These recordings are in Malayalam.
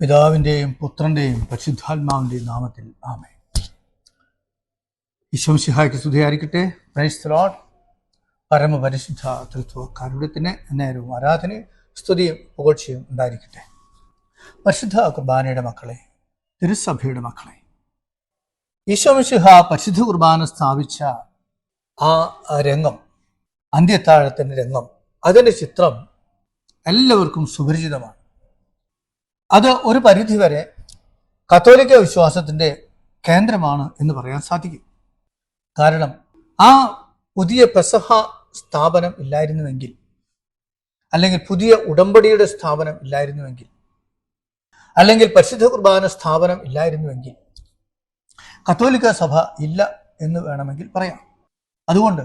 പിതാവിന്റെയും പുത്രന്റെയും പരിശുദ്ധാത്മാവിന്റെയും നാമത്തിൽ ആമേ ഈശോംശിഹായ്ക്ക് സ്തുതിയായിരിക്കട്ടെ. പ്രൈസ്ലോഡ് പരമപരിശുദ്ധ തൃത്വ കാരുണ്യത്തിന് നേരവും ആരാധനയും സ്തുതിയും പുകഴ്ചയും ഉണ്ടായിരിക്കട്ടെ. പരിശുദ്ധ കുർബാനയുടെ മക്കളെ തിരുസഭയുടെ മക്കളെ ഈശോമിഷിഹ പരിശുദ്ധ കുർബാന സ്ഥാപിച്ച ആ രംഗം അന്ത്യത്താഴത്തിന്റെ രംഗം അതിന്റെ ചിത്രം എല്ലാവർക്കും സുപരിചിതമാണ്. അത് ഒരു പരിധിവരെ കത്തോലിക്ക വിശ്വാസത്തിന്റെ കേന്ദ്രമാണ് എന്ന് പറയാൻ സാധിക്കും. കാരണം ആ പുതിയ പെസഹ സ്ഥാപനം ഇല്ലായിരുന്നുവെങ്കിൽ അല്ലെങ്കിൽ പുതിയ ഉടമ്പടിയുടെ സ്ഥാപനം ഇല്ലായിരുന്നുവെങ്കിൽ അല്ലെങ്കിൽ പരിശുദ്ധ കുർബാന സ്ഥാപനം ഇല്ലായിരുന്നുവെങ്കിൽ കത്തോലിക്ക സഭ ഇല്ല എന്ന് വേണമെങ്കിൽ പറയാം. അതുകൊണ്ട്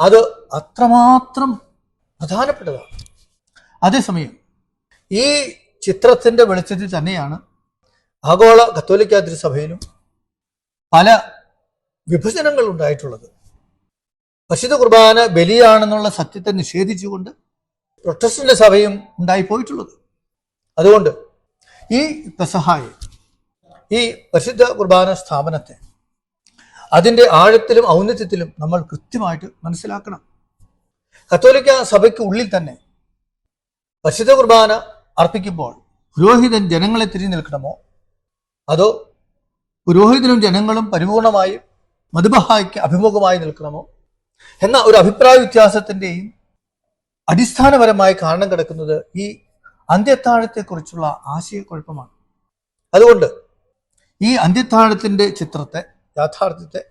അത് അത്രമാത്രം പ്രധാനപ്പെട്ടതാണ്. അതേസമയം ഈ ചിത്രത്തിന്റെ വെളിച്ചത്തിൽ തന്നെയാണ് ആഗോള കത്തോലിക്ക തിരുസഭയിലും പല വിഭജനങ്ങൾ ഉണ്ടായിട്ടുള്ളത്. പരിശുദ്ധ കുർബാന ബലിയാണെന്നുള്ള സത്യത്തെ നിഷേധിച്ചുകൊണ്ട് പ്രൊട്ടസ്റ്റന്റ് സഭയും ഉണ്ടായിപ്പോയിട്ടുള്ളത്. അതുകൊണ്ട് ഈ പെസഹായി ഈ പരിശുദ്ധ കുർബാന സ്ഥാപനത്തെ അതിന്റെ ആഴത്തിലും ഔന്നത്യത്തിലും നമ്മൾ കൃത്യമായിട്ട് മനസ്സിലാക്കണം. കത്തോലിക്ക സഭയ്ക്ക് ഉള്ളിൽ തന്നെ പരിശുദ്ധ കുർബാന അർപ്പിക്കുമ്പോൾ പുരോഹിതൻ ജനങ്ങളെ തിരിഞ്ഞു നിൽക്കണമോ? അതോ പുരോഹിതനും ജനങ്ങളും പരിപൂർണമായും മധുബഹായ്ക്ക് അഭിമുഖമായി നിൽക്കണമോ? എന്ന ഒരു അഭിപ്രായ വ്യത്യാസത്തിന്റെയും അടിസ്ഥാനപരമായി കാരണം കിടക്കുന്നത് ഈ അന്ത്യത്താഴത്തെക്കുറിച്ചുള്ള ആശയക്കുഴപ്പമാണ്. അതുകൊണ്ട് ഈ അന്ത്യത്താഴത്തിന്റെ ചിത്രത്തെ യാഥാർത്ഥ്യത്തെ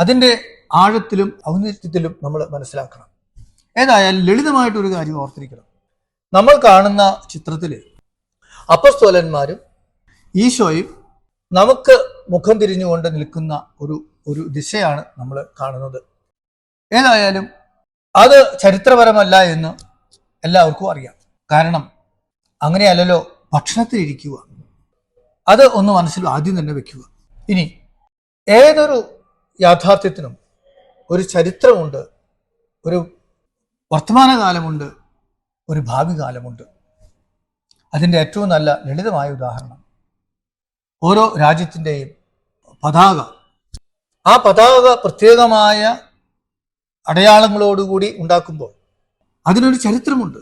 അതിന്റെ ആഴത്തിലും ഔന്നിത്യത്തിലും നമ്മൾ മനസ്സിലാക്കണം. ഏതായാലും ലളിതമായിട്ടൊരു കാര്യം ഓർത്തിരിക്കണം. നമ്മൾ കാണുന്ന ചിത്രത്തിൽ അപ്പസ്തോലന്മാരും ഈശോയും നമുക്ക് മുഖം തിരിഞ്ഞുകൊണ്ട് നിൽക്കുന്ന ഒരു ഒരു ദിശയാണ് നമ്മൾ കാണുന്നത്. ഏതായാലും അത് ചരിത്രപരമല്ല എന്ന് എല്ലാവർക്കും അറിയാം. കാരണം അങ്ങനെയല്ലല്ലോ ഭക്ഷണത്തിലിരിക്കുക. അത് ഒന്ന് മനസ്സിൽ ആദ്യം തന്നെ വെക്കുക. ഇനി ഏതൊരു യാഥാർത്ഥ്യത്തിനും ഒരു ചരിത്രമുണ്ട് ഒരു വർത്തമാനകാലമുണ്ട് ഒരു ഭാവി കാലമുണ്ട്. അതിന്റെ ഏറ്റവും നല്ല ലളിതമായ ഉദാഹരണം. ഓരോ രാജ്യത്തിന്റെയും പതാക. ആ പതാക പ്രത്യേകമായ അടയാളങ്ങളോടുകൂടി ഉണ്ടാക്കുമ്പോൾ അതിനൊരു ചരിത്രമുണ്ട്.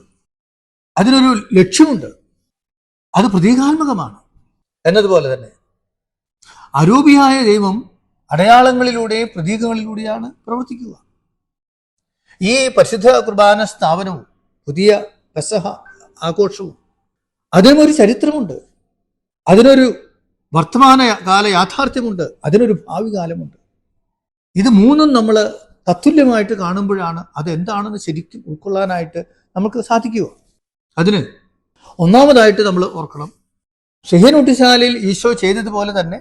അതിനൊരു ലക്ഷ്യമുണ്ട്. അത് പ്രതീകാത്മകമാണ്. എന്നതുപോലെ തന്നെ അരൂപിയായ ദൈവം അടയാളങ്ങളിലൂടെയും പ്രതീകങ്ങളിലൂടെയാണ് പ്രവർത്തിക്കുക. ഈ പരിശുദ്ധ കുർബാന സ്ഥാപനവും പുതിയ പെസഹ ആഘോഷവും. അതിനൊരു ചരിത്രമുണ്ട്. അതിനൊരു വർത്തമാന കാല യാഥാർത്ഥ്യമുണ്ട്. അതിനൊരു ഭാവി കാലമുണ്ട്. ഇത് മൂന്നും നമ്മൾ തത്തുല്യമായിട്ട് കാണുമ്പോഴാണ് അത് എന്താണെന്ന് ശരിക്കും ഉൾക്കൊള്ളാനായിട്ട് നമുക്ക് സാധിക്കുക. അതിന് ഒന്നാമതായിട്ട് നമ്മൾ ഓർക്കണം. ഷെഹിനൊട്ടിശാലയിൽ ഈശോ ചെയ്തതുപോലെ തന്നെ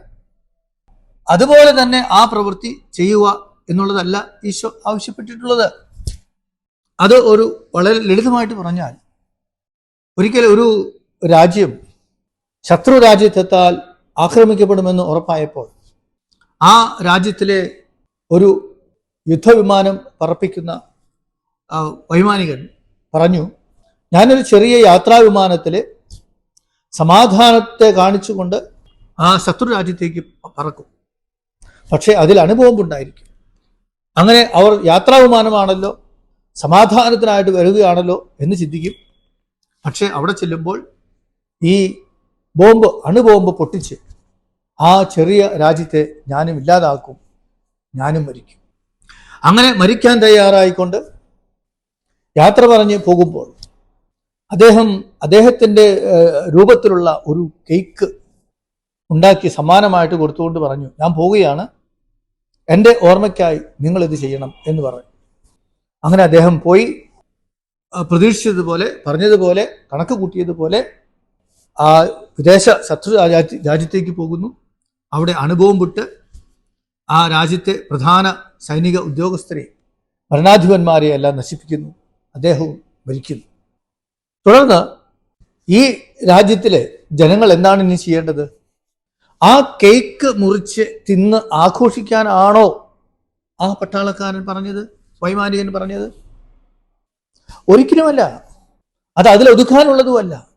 അതുപോലെ തന്നെ ആ പ്രവൃത്തി ചെയ്യുക എന്നുള്ളതല്ല ഈശോ ആവശ്യപ്പെട്ടിട്ടുള്ളത്. അത് ഒരു വളരെ ലളിതമായിട്ട് പറഞ്ഞാൽ ഒരിക്കൽ ഒരു രാജ്യം ശത്രു രാജ്യത്തെത്താൽ ആക്രമിക്കപ്പെടുമെന്ന് ഉറപ്പായപ്പോൾ ആ രാജ്യത്തിലെ ഒരു യുദ്ധവിമാനം പറപ്പിക്കുന്ന വൈമാനികൻ പറഞ്ഞു ഞാനൊരു ചെറിയ യാത്രാ വിമാനത്തിൽ സമാധാനത്തെ കാണിച്ചുകൊണ്ട് ആ ശത്രു രാജ്യത്തേക്ക് പറക്കും. പക്ഷേ അതിൽ അനുഭവം ഉണ്ടായിരിക്കും. അങ്ങനെ അവർ യാത്രാ വിമാനമാണല്ലോ സമാധാനത്തിനായിട്ട് വരികയാണല്ലോ എന്ന് ചിന്തിക്കും. പക്ഷേ അവിടെ ചെല്ലുമ്പോൾ ഈ ബോംബ് അണുബോംബ് പൊട്ടിച്ച് ആ ചെറിയ രാജ്യത്തെ ഞാനും ഇല്ലാതാക്കും ഞാനും മരിക്കും. അങ്ങനെ മരിക്കാൻ തയ്യാറായിക്കൊണ്ട് യാത്ര പറഞ്ഞ് പോകുമ്പോൾ അദ്ദേഹം അദ്ദേഹത്തിന്റെ രൂപത്തിലുള്ള ഒരു കേക്ക് ഉണ്ടാക്കി സമ്മാനമായിട്ട് കൊടുത്തുകൊണ്ട് പറഞ്ഞു ഞാൻ പോവുകയാണ്. എന്റെ ഓർമ്മയ്ക്കായി നിങ്ങളിത് ചെയ്യണം എന്ന് പറഞ്ഞു. അങ്ങനെ അദ്ദേഹം പോയി പ്രതീക്ഷിച്ചതുപോലെ പറഞ്ഞതുപോലെ കണക്ക് കൂട്ടിയതുപോലെ ആ വിദേശ ശത്രു രാജ്യ- രാജ്യത്തേക്ക് പോകുന്നു. അവിടെ അനുഭവം വിട്ട് ആ രാജ്യത്തെ പ്രധാന സൈനിക ഉദ്യോഗസ്ഥരെ ഭരണാധിപന്മാരെ എല്ലാം നശിപ്പിക്കുന്നു. അദ്ദേഹവും മരിക്കുന്നു. തുടർന്ന് ഈ രാജ്യത്തിലെ ജനങ്ങൾ എന്താണ് ഇനി ചെയ്യേണ്ടത്? ആ കേക്ക് മുറിച്ച് തിന്ന് ആഘോഷിക്കാനാണോ ആ പട്ടാളക്കാരൻ പറഞ്ഞത്? വൈമാനികൻ പറഞ്ഞത്? ഒരിക്കലുമല്ല. അത് അതിൽ ഒതുക്കാനുള്ളതുമല്ല.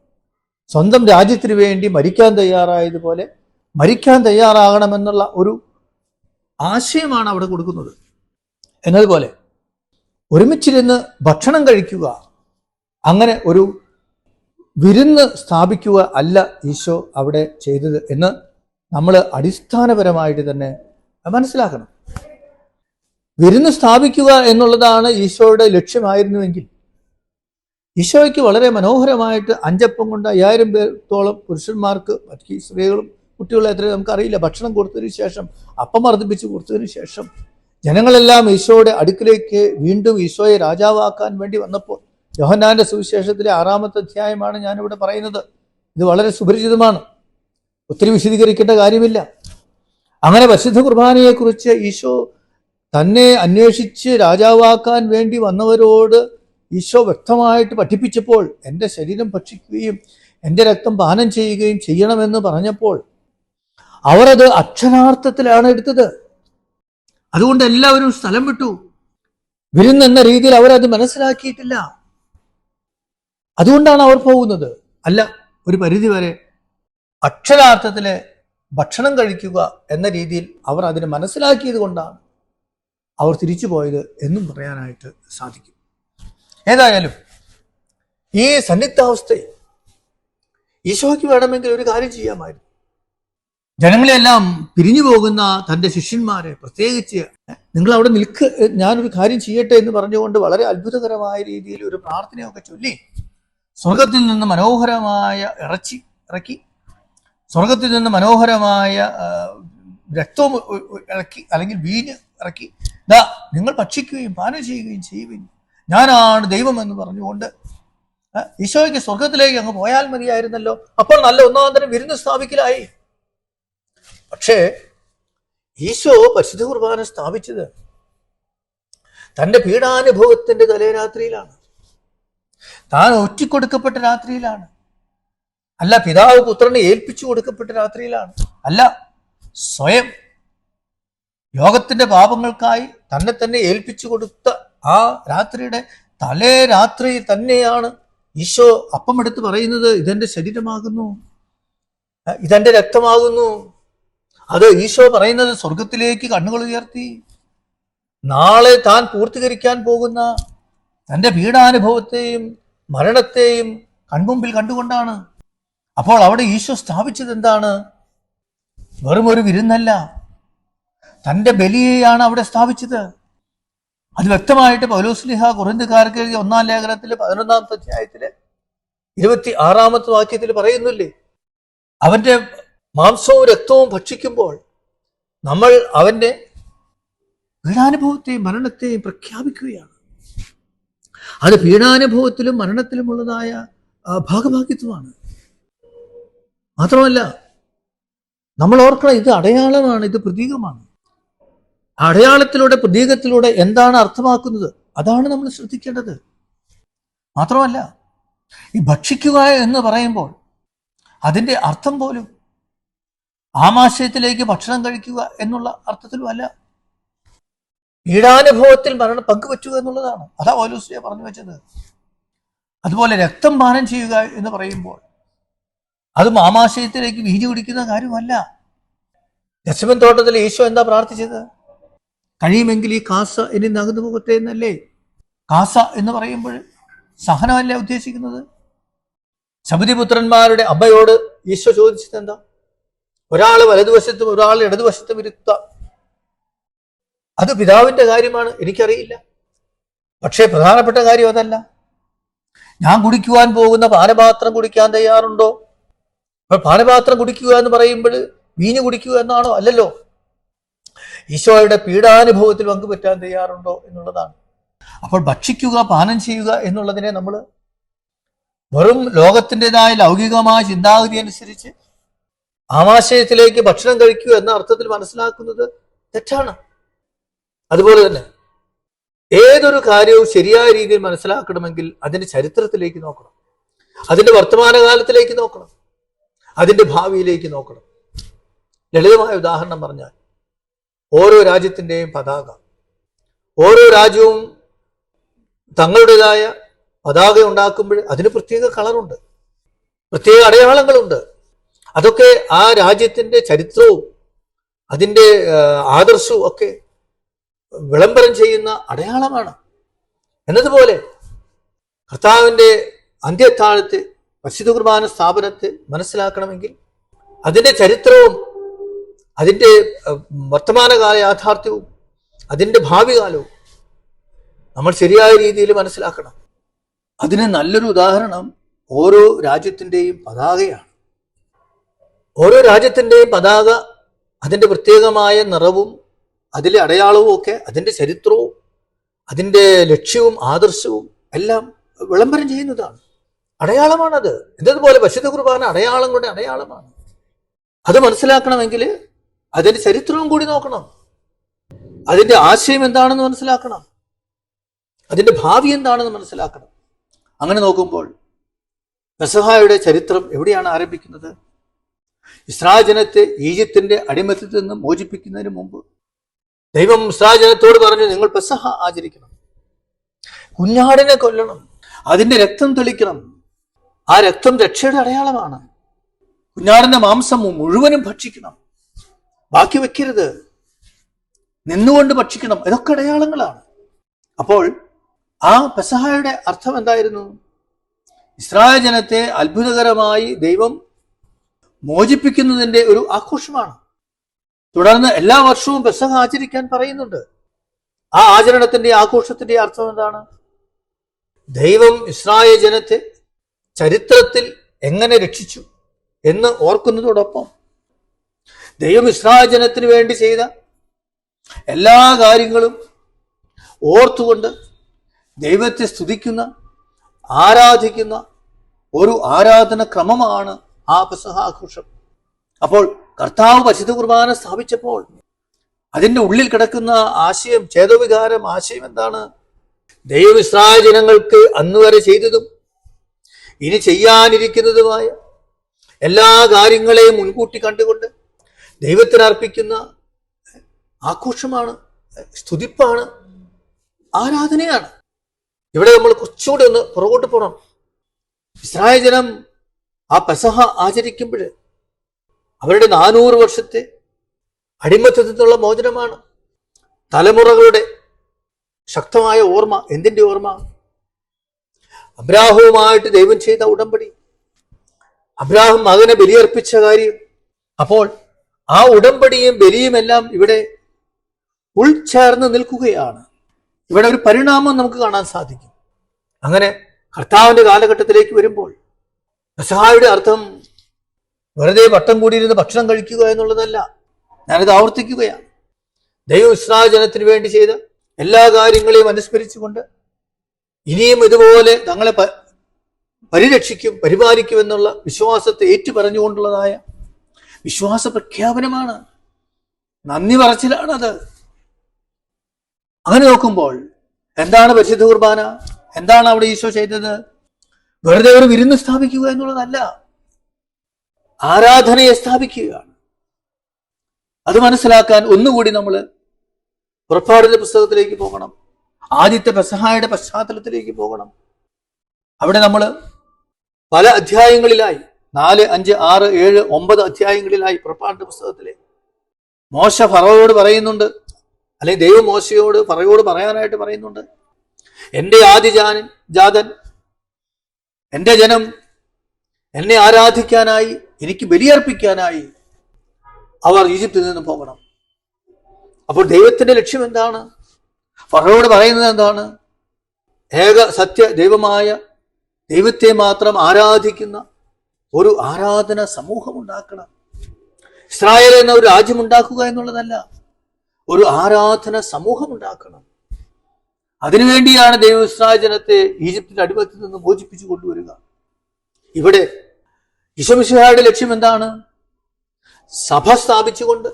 സ്വന്തം രാജ്യത്തിന് വേണ്ടി മരിക്കാൻ തയ്യാറായതുപോലെ മരിക്കാൻ തയ്യാറാകണമെന്നുള്ള ഒരു ആശയമാണ് അവിടെ കൊടുക്കുന്നത്. എന്നതുപോലെ ഒരുമിച്ചിരുന്ന് ഭക്ഷണം കഴിക്കുക അങ്ങനെ ഒരു വിരുന്ന് സ്ഥാപിക്കുക അല്ല ഈശോ അവിടെ ചെയ്തത് എന്ന് നമ്മൾ അടിസ്ഥാനപരമായിട്ട് തന്നെ മനസ്സിലാക്കണം. വിരുന്ന് സ്ഥാപിക്കുക എന്നുള്ളതാണ് ഈശോയുടെ ലക്ഷ്യമായിരുന്നുവെങ്കിൽ. ഈശോയ്ക്ക് വളരെ മനോഹരമായിട്ട് അഞ്ചപ്പം കൊണ്ട് അയ്യായിരം പേർത്തോളം പുരുഷന്മാർക്ക് ബാക്കി സ്ത്രീകളും കുട്ടികളും എത്രയും നമുക്കറിയില്ല. ഭക്ഷണം കൊടുത്തതിന് ശേഷം അപ്പം വർദ്ധിപ്പിച്ച് കൊടുത്തതിന് ശേഷം ജനങ്ങളെല്ലാം ഈശോയുടെ അടുക്കിലേക്ക് വീണ്ടും ഈശോയെ രാജാവാക്കാൻ വേണ്ടി വന്നപ്പോൾ യോഹന്നാന്റെ സുവിശേഷത്തിലെ ആറാമത്തെ അധ്യായമാണ് ഞാനിവിടെ പറയുന്നത്. ഇത് വളരെ സുപരിചിതമാണ്. ഒത്തിരി വിശദീകരിക്കേണ്ട കാര്യമില്ല. അങ്ങനെ പരിശുദ്ധ കുർബാനയെക്കുറിച്ച് ഈശോ തന്നെ അന്വേഷിച്ച് രാജാവാക്കാൻ വേണ്ടി വന്നവരോട് ഈശോ വ്യക്തമായിട്ട് പഠിപ്പിച്ചപ്പോൾ എന്റെ ശരീരം ഭക്ഷിക്കുകയും എന്റെ രക്തം പാനം ചെയ്യുകയും ചെയ്യണമെന്ന് പറഞ്ഞപ്പോൾ അവരത് അക്ഷരാർത്ഥത്തിലാണ് എടുത്തത്. അതുകൊണ്ട് എല്ലാവരും സ്ഥലം വിട്ടു. വിരുന്നെന്ന രീതിയിൽ അവരത് മനസ്സിലാക്കിയിട്ടില്ല. അതുകൊണ്ടാണ് അവർ പോകുന്നത്. അല്ല ഒരു പരിധിവരെ അക്ഷരാർത്ഥത്തിലെ ഭക്ഷണം കഴിക്കുക എന്ന രീതിയിൽ അവർ അതിനെ മനസ്സിലാക്കിയത് കൊണ്ടാണ്. അവർ തിരിച്ചു പോയത് എന്നും പറയാനായിട്ട് സാധിക്കും. ഏതായാലും ഈ സന്നിഗ്ധാവസ്ഥയിൽ ഈശോയ്ക്ക് വേണമെങ്കിൽ ഒരു കാര്യം ചെയ്യാമായിരുന്നു. ജനങ്ങളെല്ലാം പിരിഞ്ഞു പോകുന്ന തന്റെ ശിഷ്യന്മാരെ പ്രത്യേകിച്ച് നിങ്ങൾ അവിടെ നിൽക്ക് ഞാനൊരു കാര്യം ചെയ്യട്ടെ എന്ന് പറഞ്ഞുകൊണ്ട് വളരെ അത്ഭുതകരമായ രീതിയിൽ ഒരു പ്രാർത്ഥനയൊക്കെ ചൊല്ലി സ്വർഗത്തിൽ നിന്ന് മനോഹരമായ ഇറച്ചി ഇറക്കി സ്വർഗത്തിൽ നിന്ന് മനോഹരമായ രക്തവും ഇറക്കി അല്ലെങ്കിൽ വീഞ്ഞ് ഇറക്കി ദാ നിങ്ങൾ ഭക്ഷിക്കുകയും പാനം ചെയ്യുകയും ചെയ്യുവിൻ. ഞാനാണ് ദൈവം എന്ന് പറഞ്ഞുകൊണ്ട് ഈശോയ്ക്ക് സ്വർഗത്തിലേക്ക് അങ്ങ് പോയാൽ മതിയായിരുന്നല്ലോ. അപ്പോൾ നല്ല ഒന്നാം തരം വിരുന്ന് സ്ഥാപിക്കലായി. പക്ഷേ ഈശോ പരിശുദ്ധ കുർബാന സ്ഥാപിച്ചത് തന്റെ പീഡാനുഭവത്തിന്റെ തലേരാത്രിയിലാണ്. താൻ ഒറ്റിക്കൊടുക്കപ്പെട്ട രാത്രിയിലാണ്. അല്ല പിതാവ് പുത്രനെ ഏൽപ്പിച്ചു കൊടുക്കപ്പെട്ട രാത്രിയിലാണ്. അല്ല സ്വയം ലോകത്തിന്റെ പാപങ്ങൾക്കായി തന്നെ തന്നെ ഏൽപ്പിച്ചു കൊടുത്ത ആ രാത്രിയുടെ തലേ രാത്രി തന്നെയാണ് ഈശോ അപ്പമെടുത്ത് പറയുന്നത് ഇതെന്റെ ശരീരമാകുന്നു. ഇതെന്റെ രക്തമാകുന്നു. അത് ഈശോ പറയുന്നത് സ്വർഗത്തിലേക്ക് കണ്ണുകൾ ഉയർത്തി. നാളെ താൻ പൂർത്തീകരിക്കാൻ പോകുന്ന തന്റെ പീഡാനുഭവത്തെയും മരണത്തെയും കൺമുമ്പിൽ കണ്ടുകൊണ്ടാണ്. അപ്പോൾ അവിടെ ഈശോ സ്ഥാപിച്ചത് എന്താണ്? വെറും ഒരു വിരുന്നല്ല. തന്റെ ബലിയെയാണ് അവിടെ സ്ഥാപിച്ചത്. അത് വ്യക്തമായിട്ട് പൗലോസ്ലിഹ കുറിന്തുകാർക്ക് ഒന്നാം ലേഖനത്തിലെ പതിനൊന്നാമത്തെ അധ്യായത്തിൽ ഇരുപത്തി ആറാമത്തെ വാക്യത്തിൽ പറയുന്നില്ലേ? അവന്റെ മാംസവും രക്തവും ഭക്ഷിക്കുമ്പോൾ നമ്മൾ അവന്റെ പീഡാനുഭവത്തെയും മരണത്തെയും പ്രഖ്യാപിക്കുകയാണ്. അത് പീഡാനുഭവത്തിലും മരണത്തിലുമുള്ളതായ ഭാഗഭാഗ്യത്വമാണ്. മാത്രമല്ല നമ്മൾ ഓർക്കണം ഇത് അടയാളമാണ് ഇത് പ്രതീകമാണ്. അടയാളത്തിലൂടെ പ്രതീകത്തിലൂടെ എന്താണ് അർത്ഥമാക്കുന്നത്? അതാണ് നമ്മൾ ശ്രദ്ധിക്കേണ്ടത്. മാത്രമല്ല ഈ ഭക്ഷിക്കുക എന്ന് പറയുമ്പോൾ അതിന്റെ അർത്ഥം പോലും ആമാശയത്തിലേക്ക് ഭക്ഷണം കഴിക്കുക എന്നുള്ള അർത്ഥത്തിലുമല്ല. പീഡാനുഭവത്തിൽ മരണം പങ്കുവെക്കുക എന്നുള്ളതാണ്. അതാ ഓലൂസിയ പറഞ്ഞു വെച്ചത്. അതുപോലെ രക്തം പാനം ചെയ്യുക എന്ന് പറയുമ്പോൾ അത് ആമാശയത്തിലേക്ക് വീതി കുടിക്കുന്ന കാര്യമല്ല. ദശമൻ തോട്ടത്തിൽ ഈശോ എന്താ പ്രാർത്ഥിച്ചത്? കഴിയുമെങ്കിൽ ഈ കാസ ഇനി നകന്നു പോകട്ടെ എന്നല്ലേ? കാസ എന്ന് പറയുമ്പോൾ സഹനമല്ലേ ഉദ്ദേശിക്കുന്നത്? ശബരിപുത്രന്മാരുടെ അമ്മയോട് ഈശോ ചോദിച്ചത് എന്താ? ഒരാൾ വലതുവശത്തും ഒരാൾ ഇടതുവശത്തും ഇരുത്തുക അത് പിതാവിന്റെ കാര്യമാണ് എനിക്കറിയില്ല. പക്ഷേ പ്രധാനപ്പെട്ട കാര്യം അതല്ല. ഞാൻ കുടിക്കുവാൻ പോകുന്ന പാനപാത്രം കുടിക്കാൻ തയ്യാറുണ്ടോ? അപ്പോൾ പാനപാത്രം കുടിക്കുക എന്ന് പറയുമ്പോൾ വീഞ്ഞ് കുടിക്കുക എന്നാണോ? അല്ലല്ലോ. ഈശോയുടെ പീഡാനുഭവത്തിൽ പങ്കുപറ്റാൻ തയ്യാറുണ്ടോ എന്നുള്ളതാണ്. അപ്പോൾ ഭക്ഷിക്കുക പാനം ചെയ്യുക എന്നുള്ളതിനെ നമ്മൾ വെറും ലോകത്തിന്റെതായ ലൗകികമായ ചിന്താഗതി അനുസരിച്ച് ആമാശയത്തിലേക്ക് ഭക്ഷണം കഴിക്കുക എന്ന അർത്ഥത്തിൽ മനസ്സിലാക്കുന്നത് തെറ്റാണ്. അതുപോലെ തന്നെ ഏതൊരു കാര്യവും ശരിയായ രീതിയിൽ മനസ്സിലാക്കണമെങ്കിൽ അതിന്റെ ചരിത്രത്തിലേക്ക് നോക്കണം. അതിന്റെ വർത്തമാനകാലത്തിലേക്ക് നോക്കണം. അതിന്റെ ഭാവിയിലേക്ക് നോക്കണം. ലളിതമായ ഉദാഹരണം പറഞ്ഞാൽ ഓരോ രാജ്യത്തിന്റെയും പതാക. ഓരോ രാജ്യവും തങ്ങളുടേതായ പതാക ഉണ്ടാക്കുമ്പോൾ അതിന് പ്രത്യേക കളറുണ്ട്. പ്രത്യേക അടയാളങ്ങളുണ്ട്. അതൊക്കെ ആ രാജ്യത്തിന്റെ ചരിത്രവും അതിന്റെ ആദർശവും ഒക്കെ വിളംബരം ചെയ്യുന്ന അടയാളമാണ്. എന്നതുപോലെ കർത്താവിന്റെ അന്ത്യത്താഴത്ത് പരിശുദ്ധ കുർബാന സ്ഥാപനത്തെ മനസ്സിലാക്കണമെങ്കിൽ അതിന്റെ ചരിത്രവും അതിന്റെ അഹ്, വർത്തമാനകാല യാഥാർത്ഥ്യവും അതിന്റെ ഭാവി കാലവും നമ്മൾ ശരിയായ രീതിയിൽ മനസ്സിലാക്കണം. അതിന് നല്ലൊരു ഉദാഹരണം ഓരോ രാജ്യത്തിന്റെയും പതാകയാണ്. ഓരോ രാജ്യത്തിന്റെയും പതാക അതിന്റെ പ്രത്യേകമായ നിറവും അതിലെ അടയാളവും ഒക്കെ അതിന്റെ ചരിത്രവും അതിന്റെ ലക്ഷ്യവും ആദർശവും എല്ലാം വിളംബരം ചെയ്യുന്നതാണ്. അടയാളമാണത്. എന്നതുപോലെ പശുദ്ധ കുർബാന അടയാളങ്ങളുടെ അടയാളമാണ്. അത് മനസ്സിലാക്കണമെങ്കിൽ അതിന്റെ ചരിത്രവും കൂടി നോക്കണം. അതിന്റെ ആശയം എന്താണെന്ന് മനസ്സിലാക്കണം. അതിന്റെ ഭാവി എന്താണെന്ന് മനസ്സിലാക്കണം. അങ്ങനെ നോക്കുമ്പോൾ പെസഹായുടെ ചരിത്രം എവിടെയാണ് ആരംഭിക്കുന്നത്? ഇസ്രായേൽ ജനത്തെ ഈജിപ്തിന്റെ അടിമത്തത്തിൽ നിന്ന് മോചിപ്പിക്കുന്നതിന് മുമ്പ്. ദൈവം ഇസ്രാജനത്തോട് പറഞ്ഞു നിങ്ങൾ പെസഹ ആചരിക്കണം. കുഞ്ഞാടിനെ കൊല്ലണം. അതിന്റെ രക്തം തെളിക്കണം. ആ രക്തം രക്ഷയുടെ അടയാളമാണ്. കുഞ്ഞാടിന്റെ മാംസം മുഴുവനും ഭക്ഷിക്കണം. ബാക്കി വെക്കരുത്. നിന്നുകൊണ്ട് ഭക്ഷിക്കണം. ഇതൊക്കെ അടയാളങ്ങളാണ്. അപ്പോൾ ആ പെസഹായുടെ അർത്ഥം എന്തായിരുന്നു? ഇസ്രായേൽ ജനത്തെ അത്ഭുതകരമായി ദൈവം മോചിപ്പിക്കുന്നതിന്റെ ഒരു ആഘോഷമാണ്. തുടർന്ന് എല്ലാ വർഷവും പെസഹ ആചരിക്കാൻ പറയുന്നുണ്ട്. ആ ആചരണത്തിന്റെ ആഘോഷത്തിന്റെ അർത്ഥം എന്താണ്? ദൈവം ഇസ്രായേൽ ജനത്തെ ചരിത്രത്തിൽ എങ്ങനെ രക്ഷിച്ചു എന്ന് ഓർക്കുന്നതോടൊപ്പം ദൈവം വേണ്ടി ചെയ്ത എല്ലാ കാര്യങ്ങളും ഓർത്തുകൊണ്ട് ദൈവത്തെ സ്തുതിക്കുന്ന ആരാധിക്കുന്ന ഒരു ആരാധന ക്രമമാണ് ആ പെസഹ ആഘോഷം അപ്പോൾ കർത്താവ് പരിശുദ്ധ കുർബാന സ്ഥാപിച്ചപ്പോൾ അതിന്റെ ഉള്ളിൽ കിടക്കുന്ന ആശയം ഛേദവികാരം ആശയം എന്താണ്? ദൈവം ഇസ്രായേൽ ജനങ്ങൾക്ക് അന്ന് വരെ ചെയ്തതും ഇനി ചെയ്യാനിരിക്കുന്നതുമായ എല്ലാ കാര്യങ്ങളെയും മുൻകൂട്ടി കണ്ടുകൊണ്ട് ദൈവത്തിന് അർപ്പിക്കുന്ന ആഘോഷമാണ് സ്തുതിപ്പാണ് ആരാധനയാണ്. ഇവിടെ നമ്മൾ കുറച്ചുകൂടി ഒന്ന് പുറകോട്ട് പോകണം ഇസ്രായേൽ ജനം ആ പെസഹ ആചരിക്കുമ്പോൾ അവരുടെ നാനൂറ് വർഷത്തെ അടിമത്തത്തിൽ നിന്നുള്ള മോചനമാണ്. തലമുറകളുടെ ശക്തമായ ഓർമ്മ എന്തിന്റെ ഓർമ്മ? അബ്രാഹവുമായിട്ട് ദൈവം ചെയ്ത ഉടമ്പടി. അബ്രാഹം മകനെ ബലിയർപ്പിച്ച കാര്യം. അപ്പോൾ ആ ഉടമ്പടിയും ബലിയും എല്ലാം ഇവിടെ ഉൾച്ചേർന്ന് നിൽക്കുകയാണ്. ഇവിടെ ഒരു പരിണാമം നമുക്ക് കാണാൻ സാധിക്കും. അങ്ങനെ കർത്താവിന്റെ കാലഘട്ടത്തിലേക്ക് വരുമ്പോൾ പെസഹായുടെ അർത്ഥം വെറുതെ വട്ടം കൂടിയിരുന്ന് ഭക്ഷണം കഴിക്കുക എന്നുള്ളതല്ല ഞാനിത് ആവർത്തിക്കുകയാണ്. ദൈവം ഇസ്രാജനത്തിന് വേണ്ടി ചെയ്ത എല്ലാ കാര്യങ്ങളെയും അനുസ്മരിച്ചുകൊണ്ട് ഇനിയും ഇതുപോലെ തങ്ങളെ പരിരക്ഷിക്കും പരിപാലിക്കും എന്നുള്ള വിശ്വാസത്തെ ഏറ്റുപറഞ്ഞുകൊണ്ടുള്ളതായ വിശ്വാസ പ്രഖ്യാപനമാണ് നന്ദി പറച്ചിലാണത്. അങ്ങനെ നോക്കുമ്പോൾ എന്താണ് പരിശുദ്ധ കുർബാന? എന്താണ് അവിടെ ഈശോ ചെയ്തത്? വെറുതെ ഒരു വിരുന്ന് സ്ഥാപിക്കുക എന്നുള്ളതല്ല. ആരാധനയെ സ്ഥാപിക്കുകയാണ്. അത് മനസ്സിലാക്കാൻ ഒന്നുകൂടി നമ്മൾ പുറപ്പാടിന്റെ പുസ്തകത്തിലേക്ക് പോകണം. ആദ്യത്തെ പെസഹായുടെ പശ്ചാത്തലത്തിലേക്ക് പോകണം. അവിടെ നമ്മൾ പല അധ്യായങ്ങളിലായി നാല് അഞ്ച് ആറ് ഏഴ് ഒമ്പത് അധ്യായങ്ങളിലായി പുറപ്പാടിന്റെ പുസ്തകത്തിലെ. മോശ ഫറവയോട് പറയുന്നുണ്ട്. അല്ലെങ്കിൽ ദൈവം മോശയോട് ഫറയോട് പറയാനായിട്ട് പറയുന്നുണ്ട്. എന്റെ ആദിജാനൻ ജാതൻ എന്റെ ജനം എന്നെ ആരാധിക്കാനായി എനിക്ക് ബലിയർപ്പിക്കാനായി അവർ ഈജിപ്തിൽ നിന്ന് പോകണം. അപ്പോൾ ദൈവത്തിന്റെ ലക്ഷ്യം എന്താണ്? ഫറവോട് പറയുന്നത് എന്താണ്? ഏക സത്യ ദൈവമായ ദൈവത്തെ മാത്രം ആരാധിക്കുന്ന ഒരു ആരാധന സമൂഹം ഉണ്ടാക്കണം. ഇസ്രായേൽ എന്ന ഒരു രാജ്യം ഉണ്ടാക്കുക എന്നുള്ളതല്ല ഒരു ആരാധന സമൂഹം ഉണ്ടാക്കണം. അതിനുവേണ്ടിയാണ് ദൈവം ഇസ്രായേൽ ജനത്തെ ഈജിപ്തിന്റെ അടിമത്തിൽ നിന്ന് മോചിപ്പിച്ചു കൊണ്ടുവരിക. ഇവിടെ ഈശോമിശിഹായുടെ ലക്ഷ്യം എന്താണ്? സഭ സ്ഥാപിച്ചുകൊണ്ട്.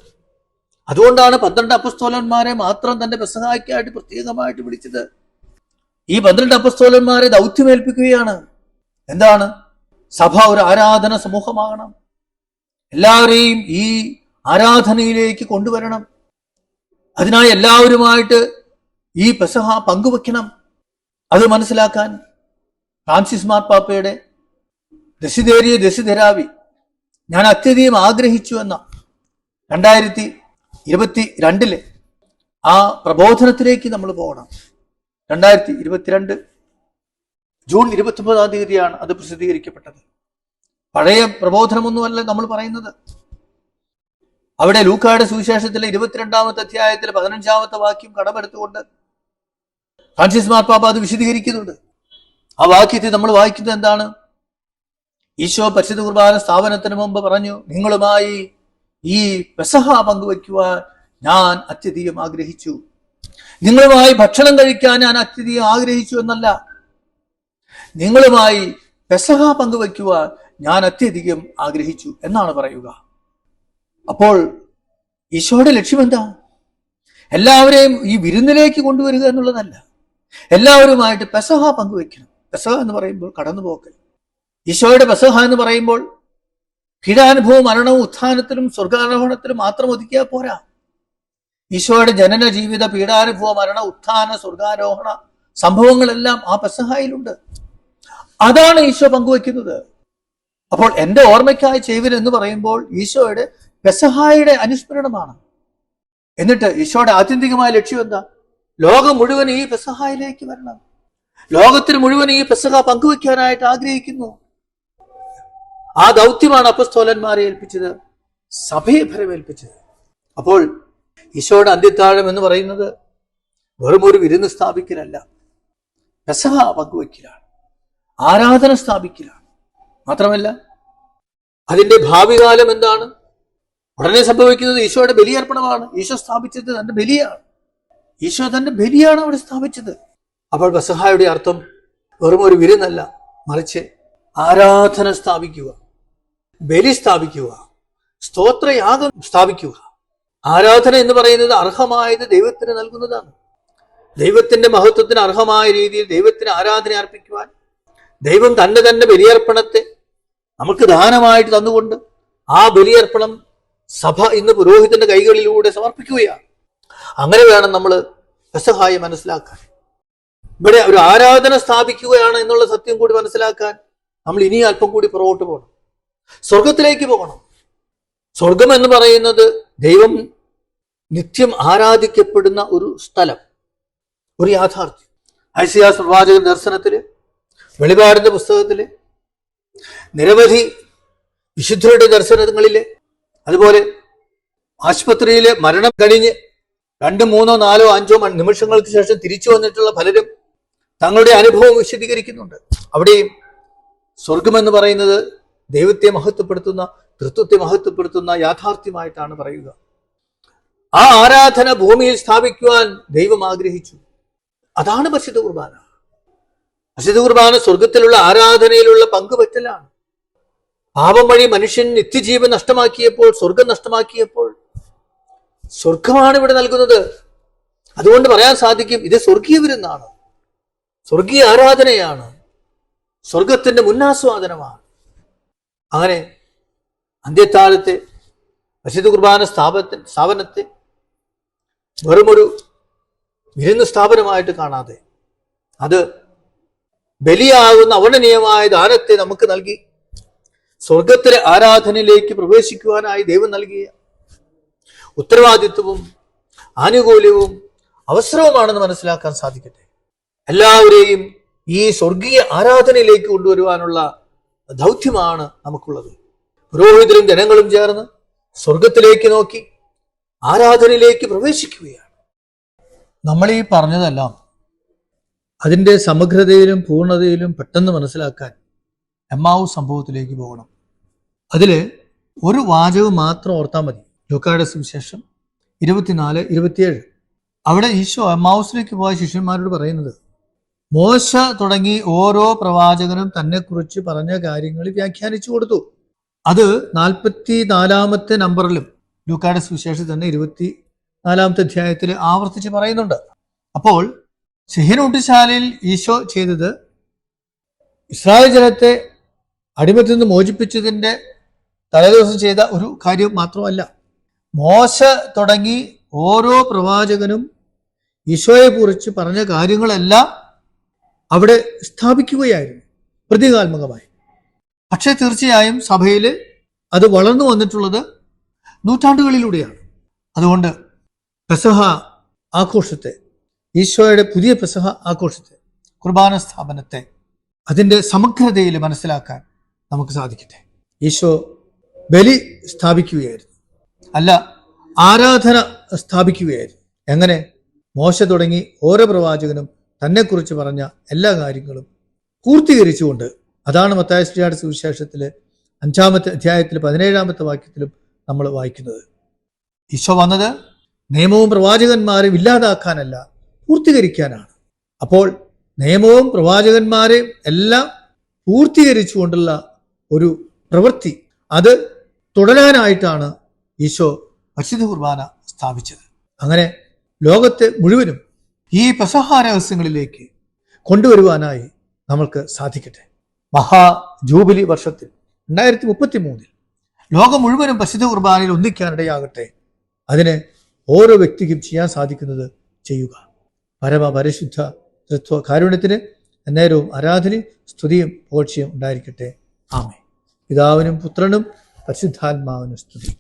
അതുകൊണ്ടാണ് പന്ത്രണ്ട് അപ്പസ്തോലന്മാരെ മാത്രം തന്റെ പെസഹായ്ക്കായിട്ട് പ്രത്യേകമായിട്ട് വിളിച്ചത്. ഈ പന്ത്രണ്ട് അപ്പസ്തോലന്മാരെ ദൗത്യമേൽപ്പിക്കുകയാണ് എന്താണ്? സഭ ഒരു ആരാധന സമൂഹമാകണം. എല്ലാവരെയും ഈ ആരാധനയിലേക്ക് കൊണ്ടുവരണം. അതിനായി എല്ലാവരുമായിട്ട് ഈ പെസഹ പങ്കുവെക്കണം. അത് മനസ്സിലാക്കാൻ ഫ്രാൻസിസ് മാർപ്പാപ്പയുടെ ദശിതേരിയ ദശിധരാവി ഞാൻ അത്യധികം ആഗ്രഹിച്ചു എന്ന രണ്ടായിരത്തി ഇരുപത്തി രണ്ടിലെ ആ പ്രബോധനത്തിലേക്ക് നമ്മൾ പോകണം. രണ്ടായിരത്തി ഇരുപത്തിരണ്ട് ജൂൺ ഇരുപത്തി ഒമ്പതാം തീയതിയാണ് അത് പ്രസിദ്ധീകരിക്കപ്പെട്ടത്. പഴയ പ്രബോധനമൊന്നുമല്ല നമ്മൾ പറയുന്നത്. അവിടെ ലൂക്കായുടെ സുവിശേഷത്തിലെ ഇരുപത്തിരണ്ടാമത്തെ അധ്യായത്തിലെ പതിനഞ്ചാമത്തെ വാക്യം കടമെടുത്തുകൊണ്ട് ഫ്രാൻസിസ് മാർപ്പാപ്പ അത് വിശദീകരിക്കുന്നുണ്ട്. ആ വാക്യത്തിൽ നമ്മൾ വായിക്കുന്നത് എന്താണ്? ഈശോ പരിശുദ്ധ കുർബാന സ്ഥാപനത്തിന് മുമ്പ് പറഞ്ഞു നിങ്ങളുമായി ഈ പെസഹ പങ്കുവയ്ക്കുവാൻ ഞാൻ അത്യധികം ആഗ്രഹിച്ചു. നിങ്ങളുമായി ഭക്ഷണം കഴിക്കാൻ ഞാൻ അത്യധികം ആഗ്രഹിച്ചു എന്നല്ല. നിങ്ങളുമായി പെസഹ പങ്കുവയ്ക്കുവാൻ ഞാൻ അത്യധികം ആഗ്രഹിച്ചു എന്നാണ് പറയുക. അപ്പോൾ ഈശോയുടെ ലക്ഷ്യമെന്താ എല്ലാവരെയും ഈ വിരുന്നിലേക്ക് കൊണ്ടുവരിക എന്നുള്ളതല്ല. എല്ലാവരുമായിട്ട് പെസഹ പങ്കുവെക്കണം പെസഹ എന്ന് പറയുമ്പോൾ കടന്നുപോക്കൽ. ഈശോയുടെ പെസഹ എന്ന് പറയുമ്പോൾ പീഡാനുഭവം മരണവും ഉത്ഥാനത്തിലും സ്വർഗാരോഹണത്തിലും മാത്രം ഒതുക്കിയാൽ പോരാ. ഈശോയുടെ ജനന ജീവിത പീഡാനുഭവ മരണ ഉത്ഥാന സ്വർഗാരോഹണ സംഭവങ്ങളെല്ലാം ആ പെസഹായിലുണ്ട്. അതാണ് ഈശോ പങ്കുവെക്കുന്നത് അപ്പോൾ എന്റെ ഓർമ്മയ്ക്കായി ചെയ്യുവിൻ എന്ന് പറയുമ്പോൾ ഈശോയുടെ പെസഹായുടെ അനുസ്മരണമാണ്. എന്നിട്ട് ഈശോയുടെ ആത്യന്തികമായ ലക്ഷ്യം എന്താ? ലോകം മുഴുവൻ ഈ പെസഹായിലേക്ക് വരണം. ലോകത്തിന് മുഴുവൻ ഈ പെസഹ പങ്കുവെക്കാനായിട്ട് ആഗ്രഹിക്കുന്നു. ആ ദൗത്യമാണ് അപ്പസ്തോലന്മാരെ ഏൽപ്പിച്ചത്. സഭയെ ഫലമേൽപ്പിച്ചത് അപ്പോൾ ഈശോയുടെ അന്ത്യത്താഴം എന്ന് പറയുന്നത് വെറും ഒരു വിരുന്ന് സ്ഥാപിക്കലല്ല. പെസഹ പങ്കുവെക്കലാണ് ആരാധന സ്ഥാപിക്കലാണ്. മാത്രമല്ല അതിന്റെ ഭാവി കാലം എന്താണ്? ഉടനെ സംഭവിക്കുന്നത് ഈശോയുടെ ബലിയർപ്പണമാണ്. ഈശോ സ്ഥാപിച്ചത് തന്റെ ബലിയാണ്. ഈശോ തന്റെ ബലിയാണ് അവിടെ സ്ഥാപിച്ചത്. അപ്പോൾ ബസഹായുടെ അർത്ഥം വെറും ഒരു വിരുന്നല്ല. മറിച്ച് ആരാധന സ്ഥാപിക്കുക ബലി സ്ഥാപിക്കുക സ്തോത്രയാഗം സ്ഥാപിക്കുക. ആരാധന എന്ന് പറയുന്നത് അർഹമായത് ദൈവത്തിന് നൽകുന്നതാണ്. ദൈവത്തിന്റെ മഹത്വത്തിന് അർഹമായ രീതിയിൽ ദൈവത്തിന് ആരാധന അർപ്പിക്കുവാൻ ദൈവം തന്നെ തന്നെ ബലിയർപ്പണത്തെ നമുക്ക് ദാനമായിട്ട് തന്നുകൊണ്ട് ആ ബലിയർപ്പണം സഭ ഇന്ന് പുരോഹിതന്റെ കൈകളിലൂടെ സമർപ്പിക്കുകയാണ്. അങ്ങനെ വേണം നമ്മൾ പെസഹായി മനസ്സിലാക്കാൻ. ഇവിടെ ഒരു ആരാധന സ്ഥാപിക്കുകയാണ് എന്നുള്ള സത്യം കൂടി മനസ്സിലാക്കാൻ നമ്മൾ ഇനി അല്പം കൂടി പുറകോട്ട് പോകണം. സ്വർഗത്തിലേക്ക് പോകണം. സ്വർഗം എന്ന് പറയുന്നത് ദൈവം നിത്യം ആരാധിക്കപ്പെടുന്ന ഒരു സ്ഥലം ഒരു യാഥാർത്ഥ്യം. ഐസിയാസ് പ്രവാചക ദർശനത്തിൽ വെളിപാടിന്റെ പുസ്തകത്തിൽ നിരവധി വിശുദ്ധരുടെ ദർശനങ്ങളിൽ അതുപോലെ ആശുപത്രിയിലെ മരണം കഴിഞ്ഞ് രണ്ട് മൂന്നോ നാലോ അഞ്ചോ നിമിഷങ്ങൾക്ക് ശേഷം തിരിച്ചു വന്നിട്ടുള്ള പലരും തങ്ങളുടെ അനുഭവം വിശദീകരിക്കുന്നുണ്ട്. അവിടെയും സ്വർഗമെന്ന് പറയുന്നത് ദൈവത്തെ മഹത്വപ്പെടുത്തുന്ന തൃത്വത്തെ മഹത്വപ്പെടുത്തുന്ന യാഥാർത്ഥ്യമായിട്ടാണ് പറയുക. ആ ആരാധന ഭൂമിയിൽ സ്ഥാപിക്കുവാൻ ദൈവം ആഗ്രഹിച്ചു. അതാണ് പരിശുദ്ധ കുർബാന. പരിശുദ്ധ കുർബാന സ്വർഗത്തിലുള്ള ആരാധനയിലുള്ള പങ്കുപറ്റലാണ് പാപം വഴി മനുഷ്യൻ നിത്യജീവൻ നഷ്ടമാക്കിയപ്പോൾ സ്വർഗം നഷ്ടമാക്കിയപ്പോൾ സ്വർഗമാണ് ഇവിടെ നൽകുന്നത്. അതുകൊണ്ട് പറയാൻ സാധിക്കും ഇത് സ്വർഗീയ വിരുന്നാണ്. സ്വർഗീയ ആരാധനയാണ്. സ്വർഗത്തിന്റെ മുന്നാസ്വാദനമാണ്. അങ്ങനെ അന്ത്യത്താലത്തെ പരിശുദ്ധ കുർബാന സ്ഥാപനത്തെ സ്ഥാപനത്തെ വെറുമൊരു വിരുന്ന് സ്ഥാപനമായിട്ട് കാണാതെ അത് ബലിയാകുന്ന അവർണനീയമായ ദാനത്തെ നമുക്ക് നൽകി. സ്വർഗത്തിലെ ആരാധനയിലേക്ക് പ്രവേശിക്കുവാനായി ദൈവം നൽകിയ ഉത്തരവാദിത്വവും ആനുകൂല്യവും അവസരവുമാണെന്ന് മനസ്സിലാക്കാൻ സാധിക്കട്ടെ. എല്ലാവരെയും ഈ സ്വർഗീയ ആരാധനയിലേക്ക് കൊണ്ടുവരുവാനുള്ള ദൗത്യമാണ് നമുക്കുള്ളത്. പുരോഹിതരും ജനങ്ങളും ചേർന്ന് സ്വർഗത്തിലേക്ക് നോക്കി ആരാധനയിലേക്ക് പ്രവേശിക്കുകയാണ്. നമ്മൾ ഈ പറഞ്ഞതെല്ലാം അതിന്റെ സമഗ്രതയിലും പൂർണതയിലും പെട്ടെന്ന് മനസ്സിലാക്കാൻ എമ്മാവു സംഭവത്തിലേക്ക് പോകണം. അതിൽ ഒരു വാചകം മാത്രം ഓർത്താൽ മതി. ലൂക്കായുടെ സുവിശേഷം ഇരുപത്തിനാല് ഇരുപത്തിയേഴ്. അവിടെ ഈശോ എമ്മാവൂസിലേക്ക് പോയ ശിഷ്യന്മാരോട് പറയുന്നത് മോശ തുടങ്ങി ഓരോ പ്രവാചകനും തന്നെക്കുറിച്ച് പറഞ്ഞ കാര്യങ്ങൾ വ്യാഖ്യാനിച്ചു കൊടുത്തു. അത് നാൽപ്പത്തി നാലാമത്തെ നമ്പറിലും ലൂക്കായുടെ സുവിശേഷം തന്നെ ഇരുപത്തി നാലാമത്തെ അധ്യായത്തിൽ ആവർത്തിച്ച് പറയുന്നുണ്ട്. അപ്പോൾ സിഹിനൂട്ടിശാലയിൽ ഈശോ ചെയ്തത് ഇസ്രായേൽ ജനത്തെ അടിമത്തിൽ നിന്ന് മോചിപ്പിച്ചതിന്റെ തലേദിവസം ചെയ്ത ഒരു കാര്യം മാത്രമല്ല. മോശ തുടങ്ങി ഓരോ പ്രവാചകനും ഈശോയെ കുറിച്ച് പറഞ്ഞ കാര്യങ്ങളെല്ലാം അവിടെ സ്ഥാപിക്കുകയായിരുന്നു പ്രതീകാത്മകമായി. പക്ഷേ തീർച്ചയായും സഭയിൽ അത് വളർന്നു വന്നിട്ടുള്ളത് നൂറ്റാണ്ടുകളിലൂടെയാണ്. അതുകൊണ്ട് പെസഹ ആഘോഷത്തെ ഈശോയുടെ പുതിയ പെസഹ ആഘോഷത്തെ കുർബാന സ്ഥാപനത്തെ അതിന്റെ സമഗ്രതയിൽ മനസ്സിലാക്കാൻ നമുക്ക് സാധിക്കട്ടെ. ഈശോ ബലി സ്ഥാപിക്കുകയായിരുന്നു. അല്ല ആരാധന സ്ഥാപിക്കുകയായിരുന്നു. എങ്ങനെ? മോശ തുടങ്ങി ഓരോ പ്രവാചകനും തന്നെക്കുറിച്ച് പറഞ്ഞ എല്ലാ കാര്യങ്ങളും പൂർത്തീകരിച്ചുകൊണ്ട് അതാണ് മത്തായശ്രീയുടെ സുവിശേഷത്തിലെ അഞ്ചാമത്തെ അധ്യായത്തിൽ പതിനേഴാമത്തെ വാക്യത്തിലും നമ്മൾ വായിക്കുന്നത്. ഈശോ വന്നത് നിയമവും പ്രവാചകന്മാരും ഇല്ലാതാക്കാനല്ല പൂർത്തീകരിക്കാനാണ്. അപ്പോൾ നിയമവും പ്രവാചകന്മാരെയും എല്ലാം പൂർത്തീകരിച്ചുകൊണ്ടുള്ള ഒരു പ്രവൃത്തി. അത് തുടരാനായിട്ടാണ് ഈശോ പരിശുദ്ധ കുർബാന സ്ഥാപിച്ചത്. അങ്ങനെ ലോകത്തെ മുഴുവനും ഈ പ്രസഹാരഹസ്യങ്ങളിലേക്ക് കൊണ്ടുവരുവാനായി നമ്മൾക്ക് സാധിക്കട്ടെ. മഹാ ജൂബിലി വർഷത്തിൽ രണ്ടായിരത്തി മുപ്പത്തി മൂന്നിൽ ലോകം മുഴുവനും പരിശുദ്ധ കുർബാനയിൽ ഒന്നിക്കാനിടയാകട്ടെ. അതിന് ഓരോ വ്യക്തിക്കും ചെയ്യാൻ സാധിക്കുന്നത് ചെയ്യുക. പരമ പരിശുദ്ധ തൃത്വ കാരുണ്യത്തിന് അന്നേരവും ആരാധനയും സ്തുതിയും പോഴ്ചയും ഉണ്ടായിരിക്കട്ടെ. ആമേ പിതാവിനും പുത്രനും പരിശുദ്ധാത്മാവിനും സ്തുതി.